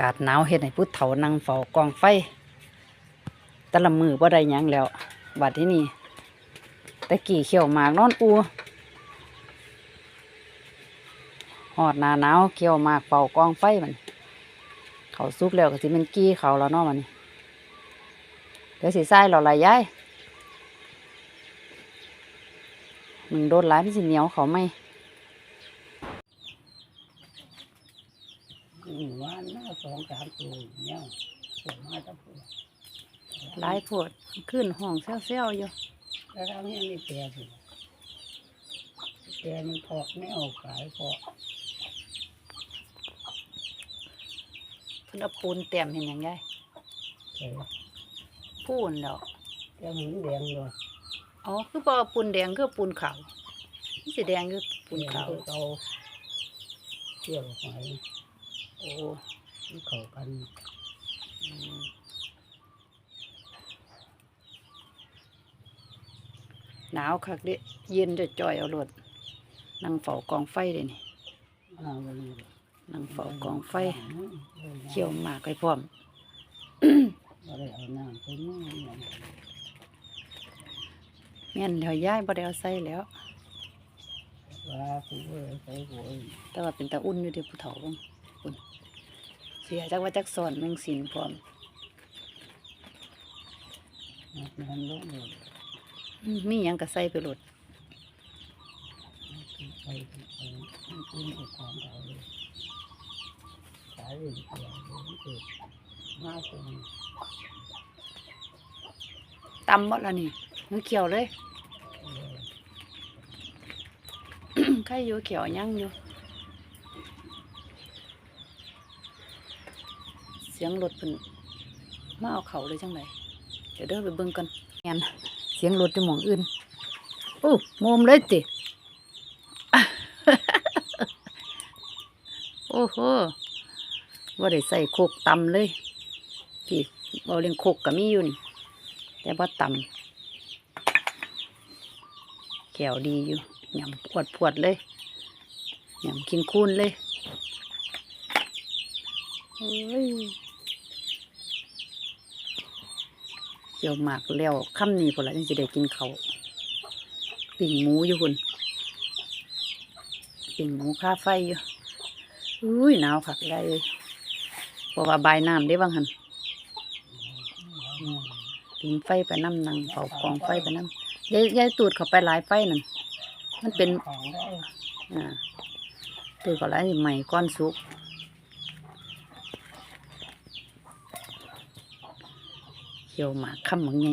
ากาศหนาวเฮ็ดให้ผู้เฒ่านั่งเฝ้ากองไฟแต่ละมือบ่ได้ยังแล้วบัดที่นี่ตะกี้เขียวหมากนอนอูหอดหนาหนาวเขียวหมากเฝ้ากองไฟมัน เขาสุกแล้วก็สิเป็นกี้เขาแล้วเนาะมันเดี๋ยวสิใส่เราละยยายมึงโดนหลายมันสิเหนียวเขาไหม อืมว่าน่าสองสามตัวเนี่ยผมมาจะปวดหลายโพดขึ้นห้องเซี่ยวๆอยู่แล้วเราเนี่ยมีแปรอยู่แปรมันพอกไม่ออกขายพอกเพิ่นเอาปูนเต็มเห็นหยังไงแปรปูนแล้วแปรหมุนแดงเลยอ๋อคือบ่เอาปูนแดงคือปูนขาวนี่สิแดงคือปูนขาว เก่าเที่ยวหอย โอ้ที่เขากันอืมหนาวคักเดิเย็นจะจ่อยเอารถนั่งเฝ้ากองไฟเลยนี่อ่าวันนี้นั่งเฝ้ากองไฟ เขี่ยวหมากไปพร้อมเราได้เอาน้ำไปมั่งอย่างแม่นเดี๋ยวย้ายบ่ได้เอาใส่แล้วว่าผู้เอ้ยใส่หัวแต่ว่าเป็นตาอุ่นอยู่เด้อผู้เฒ่าเบิ่ง อุ่นเสียจักว่าจักสอนแมงสินพร้อมนันั้นลงเลยอืมมีหยังก็ใส่ไปโลดไปไปกินกับของเขาเลยขายเลยเดียวเลยเกิดมาคงตำหมดแล้วนี่มือเขียวเลย ใครอยู่เขียวยังอยู่ สียงรถเพิ่นมาเอาเขาเลยจังไดเดี๋ยวเด้อไปเบิ่งกันแม่นเสียงรถจะหมองอื่นโอ้โมมเลยติโอ้โหว่าได้ใส่โคกตำเลยพี่เอาเลี้ยงโคกก็มีอยู่นี่แต่ว่าตำแขวดีอยู่ยำปวดปวดเลยยำกินคูนเลยโอ้ย เกี่ยวหมากแล้วค่ำนี้พอละจังจะได้กินเขาปิ่งหมูอยู่คุณปิ่งหมูค่าไฟอยู่อุ้ยหนาวคักได้เลยเพราะว่าบายน้ำได้บ้างหันปิ่งไฟไปน้ำนังเผากองไฟไปน้ำยายยายตูดเขาไปหลายไฟนั่นมันเป็นอ่าตูดก็หลายใหม่ก้อนสุก เขียวหมากคำหมังไง